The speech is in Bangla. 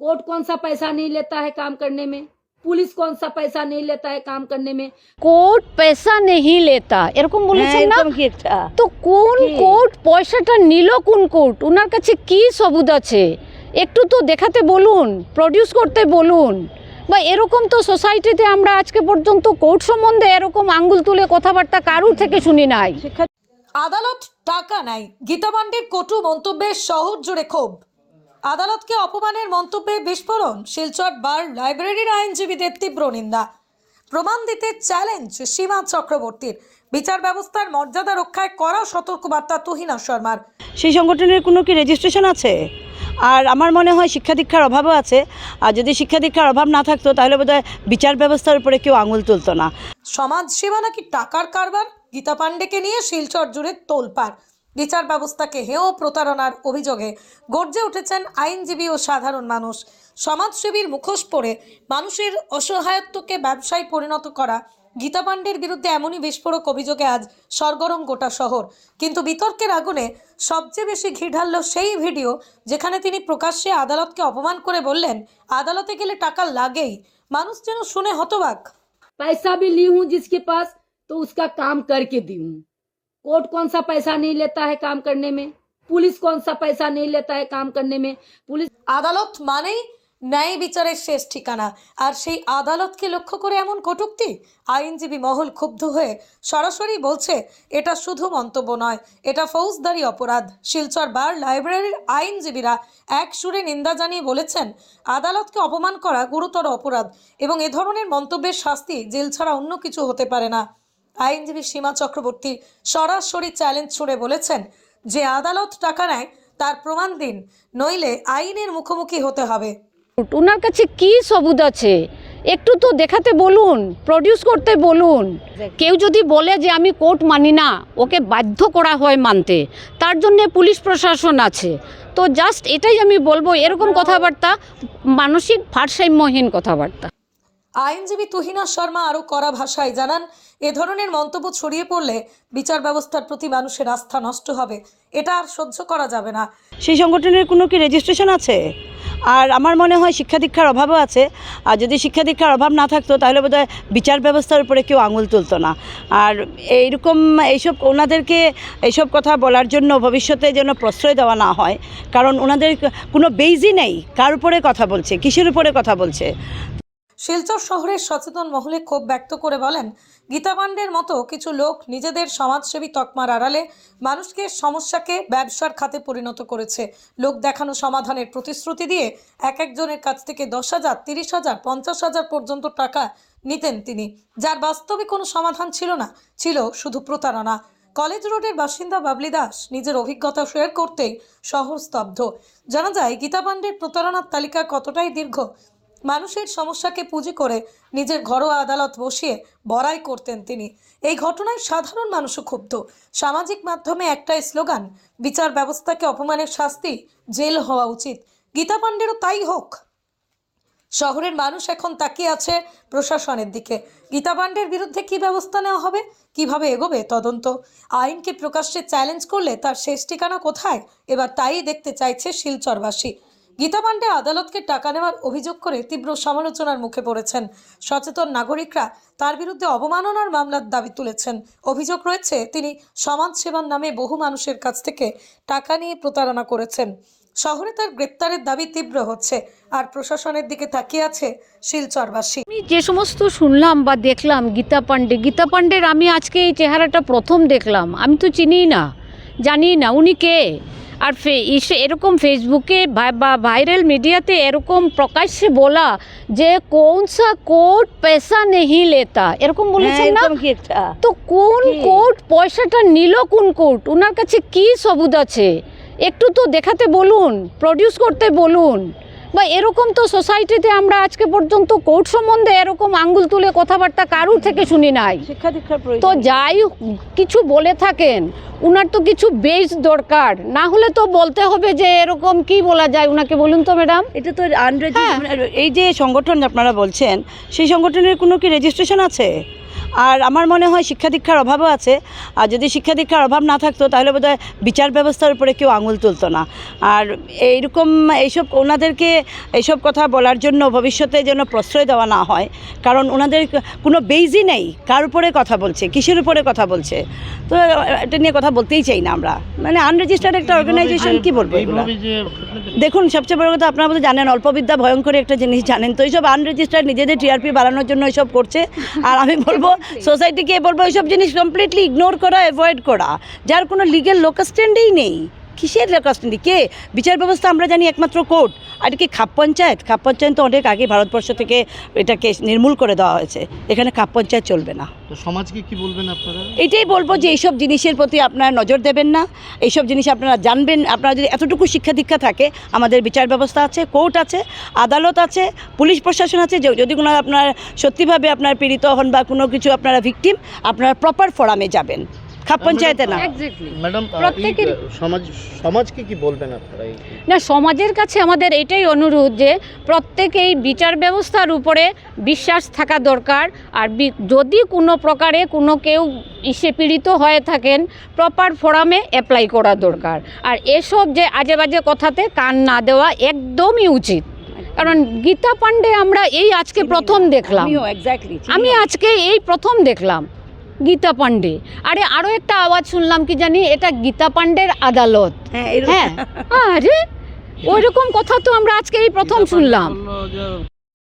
कोर्ट कौन सा पैसा नहीं लेता है काम करने में पुलिस कौन सा पैसा नहीं लेता है काम करने में কোর্ট পয়সা নেহি লেতা এরকম বলেছেন না এরকম কি একটা তো কোন কি? কোর্ট পয়সাটা নিল কোন কোর্ট ওনার কাছে কি সবুত আছে একটু তো দেখাতে বলুন প্রডিউস করতে বলুন বা এরকম তো সোসাইটিতে আমরা আজকে পর্যন্ত কোর্ট সম্বন্ধে এরকম আঙ্গুল তুলে কথাবার্তা কারুর থেকে শুনি নাই শিক্ষা আদালত টাকা নেয় গীতা পাণ্ডের কটু মন্তব্যে শহর জুড়ে ক্ষোভ আদালতকে অপমানের মন্তব্যে বিস্ফোরণ শিলচর বার লাইব্রেরির আইনজীবীদের তীব্র নিন্দা। প্রমাণ দিতে চ্যালেঞ্জ সীমা চক্রবর্তীর। বিচার ব্যবস্থার মর্যাদা রক্ষায় কড়া সতর্কবার্তা তুহিনা শর্মার। সেই সংগঠনের কোনো কি রেজিস্ট্রেশন আছে? আর আমার মনে হয় শিক্ষা দীক্ষার অভাবও আছে। আর যদি শিক্ষা দীক্ষার অভাব না থাকতো তাহলে বোধহয় বিচার ব্যবস্থার উপরে কেউ আঙুল তুলতো না। সমাজ সেবা নাকি টাকার কারবার? গীতা পাণ্ডেকে নিয়ে শিলচর জুড়ে তোলপাড়। বিচার ব্যবস্থাকে হেয় প্রতারণার অভিযোগে গর্জে উঠেছেন আইনজীবী ও সাধারণ মানুষ। সমাজসেবীর মুখোশ পড়ে মানুষের অসহায়ত্বকে ব্যবসায় পরিণত করা গীতা পাণ্ডের বিরুদ্ধে এমনই বিস্ফোরক অভিযোগে আজ সরগরম গোটা শহর। কিন্তু বিতর্কের আগুনে সবচেয়ে বেশি ঘি ঢালল সেই ভিডিও যেখানে তিনি প্রকাশ্যে আদালতকে অপমান করে বললেন, আদালতে গেলে টাকা লাগেই। মানুষ যেন শুনে হতবাক। পয়সা ভি লি হুঁ জিসকে পাস তো উসকা কাম করকে দি হুঁ कोर्ट कौन सा पैसा नहीं लेता है काम करने में पुलिस कौन सा पैसा नहीं लेता है काम करने में पुलिस আদালত মানেই ন্যায় বিচারের শেষ ঠিকানা আর সেই আদালতকে লক্ষ্য করে এমন কটূক্তি আইনজীবী মহল ক্ষুব্ধ হয়ে সরাসরি বলছে এটা শুধু মন্তব্য নয় এটা ফৌজদারি অপরাধ শিলচর বার লাইব্রেরির আইনজীবীরা এক সুরে নিন্দা জানিয়ে বলেছেন আদালতকে অপমান করা গুরুতর অপরাধ এবং এ ধরনের মন্তব্যের শাস্তি জেল ছাড়া অন্য কিছু হতে পারে না আইনজীবী সীমা চক্রবর্তী সরাসরি চ্যালেঞ্জ ছুড়ে বলেছেন যে আদালত টাকা নেয়, তার প্রমাণ দিন, নইলে আইনের মুখোমুখি হতে হবে। ওনার কাছে কি সবুত আছে? একটু তো দেখাতে বলুন প্রডিউস করতে বলুন। কেউ যদি বলে যে আমি কোর্ট মানি না, ওকে বাধ্য করা হয় মানতে, তার জন্যে পুলিশ প্রশাসন আছে। তো জাস্ট এটাই আমি বলব, এরকম কথাবার্তা, মানসিক ভারসাম্যহীন কথাবার্তা। আইনজীবী তুহিনা শর্মা আরও কড়া ভাষায় জানান, এ ধরনের মন্তব্য ছড়িয়ে পড়লে বিচার ব্যবস্থার প্রতি মানুষের আস্থা নষ্ট হবে। এটা আর সহ্য করা যাবে না। সেই সংগঠনের কোনো কি রেজিস্ট্রেশন আছে? আর আমার মনে হয় শিক্ষা দীক্ষার অভাবও আছে। আর যদি শিক্ষা দীক্ষার অভাব না থাকতো, তাহলে বোধহয় বিচার ব্যবস্থার উপরে কেউ আঙুল তুলতো না। আর এইরকম এইসব ওনাদেরকে এইসব কথা বলার জন্য ভবিষ্যতে যেন প্রশ্রয় দেওয়া না হয়, কারণ ওনাদের কোনো বেইজই নেই। কার উপরে কথা বলছে? কিসের উপরে কথা বলছে? শিলচর শহরের সচেতন মহলে ক্ষোভ ব্যক্ত করে বলেন, গীতা পাণ্ডের মতো কিছু লোক নিজেদের সমাজসেবী তকমার আড়ালে মানুষকে সমস্যাকে ব্যবসার খাতে পরিণত করেছে। লোক দেখানো সমাধানের প্রতিশ্রুতি দিয়ে এক একজনের কাছ থেকে দশ হাজার, তিরিশ হাজার, পঞ্চাশ হাজার পর্যন্ত টাকা নিতেন তিনি। যার বাস্তবে কোনো সমাধান ছিল না, ছিল শুধু প্রতারণা। কলেজ রোডের বাসিন্দা বাবলি দাস নিজের অভিজ্ঞতা শেয়ার করতেই শহর স্তব্ধ। জানা যায়, গীতা পাণ্ডের প্রতারণার তালিকা কতটাই দীর্ঘ মানুষের সমস্যাকে পুঁজি করে নিজের ঘরোয়া আদালত বসিয়ে বড়াই করতেন তিনি। এই ঘটনায় সাধারণ মানুষও ক্ষুব্ধ। সামাজিক মাধ্যমে একটাই স্লোগান, বিচার ব্যবস্থাকে অপমানের শাস্তি, জেল হওয়া উচিত। গীতা পাণ্ডেরও তাই হোক। শহরের মানুষ এখন তাকিয়ে আছে প্রশাসনের দিকে। গীতা পাণ্ডের বিরুদ্ধে কী ব্যবস্থা নেওয়া হবে, কীভাবে এগোবে, তদন্ত। আইনকে প্রকাশ্যে চ্যালেঞ্জ করলে তার শেষ ঠিকানা কোথায়? এবার তাই দেখতে চাইছে শিলচরবাসী। গীতা পাণ্ডে আদালতকে টাকা নেওয়ার অভিযোগ করে তীব্র সমালোচনার মুখে পড়েছেন। সচেতন নাগরিকরা তার বিরুদ্ধে অবমাননার মামলার দাবি তুলেছেন। অভিযোগ রয়েছে, তিনি সমাজ সেবার নামে বহু মানুষের কাছ থেকে টাকা নিয়ে প্রতারণা করেছেন। শহরে তার গ্রেপ্তারের দাবি তীব্র হচ্ছে, আর প্রশাসনের দিকে তাকিয়ে আছে শিলচরবাসী। আমি যে সমস্ত শুনলাম বা দেখলাম গীতা পাণ্ডে, গীতা পাণ্ডের আমি আজকে এই চেহারাটা প্রথম দেখলাম। আমি তো চিনিই না জানি না। উনি কে? আর ফে ইসে এরকম ফেসবুকে বা ভাইরাল মিডিয়াতে এরকম প্রকাশ্যে বলা যে কোন সা কোর্ট পয়সা নেহি লেতা। এরকম বলেছেন না? তো কোন কোর্ট পয়সাটা নিল কোন কোর্ট ওনার কাছে কি সবুদ আছে? একটু তো দেখাতে বলুন প্রডিউস করতে বলুন। বা এরকম তো সোসাইটিতে আমরা আজকে পর্যন্ত কোর্ট সম্বন্ধে এরকম আঙ্গুল তুলে কথাবার্তা কারুর থেকে শুনি নাই। শিক্ষা দীক্ষার তো যাই কিছু বলে থাকেন উনার তো কিছু বেস দরকার। না হলে তো বলতে হবে যে এরকম কি বলা যায় উনাকে বলুন তো ম্যাডাম এটা তো আনরেজি হ্যাঁ। এই যে সংগঠন আপনারা বলছেন সেই সংগঠনের কোনো কি রেজিস্ট্রেশন আছে? আর আমার মনে হয় শিক্ষা দীক্ষার অভাবও আছে। আর যদি শিক্ষা দীক্ষার অভাব না থাকতো তাহলে বোধহয় বিচার ব্যবস্থার উপরে কেউ আঙুল তুলতো না। আর এইরকম এইসব ওনাদেরকে এইসব কথা বলার জন্য ভবিষ্যতে যেন প্রশ্রয় দেওয়া না হয় কারণ ওনাদের কোনো বেইজই নেই। কার উপরে কথা বলছে? কিসের উপরে কথা বলছে? তো এটা নিয়ে কথা বলতেই চাই না আমরা। মানে আনরেজিস্টার্ড একটা অর্গানাইজেশন কি বলব এগুলো? দেখুন সবচেয়ে বড় কথা আপনারা বোধহয় জানেন অল্পবিদ্যা ভয়ঙ্কর একটা জিনিস জানেন। তো এইসব আনরেজিস্টার্ড নিজেদের টিআরপি বাড়ানোর জন্য এইসব করছে। আর আমি বলব সোসাইটিকে বলব এইসব জিনিস কমপ্লিটলি ইগনোর করা অ্যাভয়েড করা যার কোনো লিগেল লোকাস্ট্যান্ডেই নেই। কিসের লোকাস্ট্যান্ডি কে? বিচার ব্যবস্থা আমরা জানি একমাত্র কোর্ট। আর কি খাপ পঞ্চায়েত? খাপ পঞ্চায়েত তো অনেক আগে ভারতবর্ষ থেকে এটাকে নির্মূল করে দেওয়া হয়েছে। এখানে খাপ পঞ্চায়েত চলবে না। তো সমাজকে কি বলবেন আপনারা? এটাই বলব যে এইসব জিনিসের প্রতি আপনারা নজর দেবেন না। এইসব জিনিস আপনারা জানবেন। আপনারা যদি এতটুকু শিক্ষা দীক্ষা থাকে আমাদের বিচার ব্যবস্থা আছে কোর্ট আছে আদালত আছে পুলিশ প্রশাসন আছে যে যদি কোনো আপনার সত্যিভাবে আপনার পীড়িত হন বা কোনো কিছু আপনারা ভিকটিম আপনারা প্রপার ফোরামে যাবেন। খাপ পঞ্চায়েতে না। ম্যাডাম প্রত্যেকের- সমাজ সমাজকে কি বলবেন আপনারা না সমাজের কাছে আমাদের এটাই অনুরোধ যে প্রত্যেকেই বিচার ব্যবস্থার উপরে বিশ্বাস থাকা দরকার। আর বি- যদি কোনো প্রকারে কোনো কেউ ইসে পীড়িত হয়ে থাকেন প্রপার ফোরামে অ্যাপ্লাই করা দরকার। আর এসব যে আজে বাজে কথাতে কান না দেওয়া একদমই উচিত। কারণ গীতা পাণ্ডে আমরা এই আজকে প্রথম দেখলাম। আমিও আমি আজকে এই প্রথম দেখলাম। গীতা পাণ্ডে। আরে আরও একটা আওয়াজ শুনলাম কি জানি এটা গীতা পাণ্ডের আদালত। হ্যাঁ হ্যাঁ। আরে ওইরকম কথা তো আমরা আজকে এই প্রথম শুনলাম।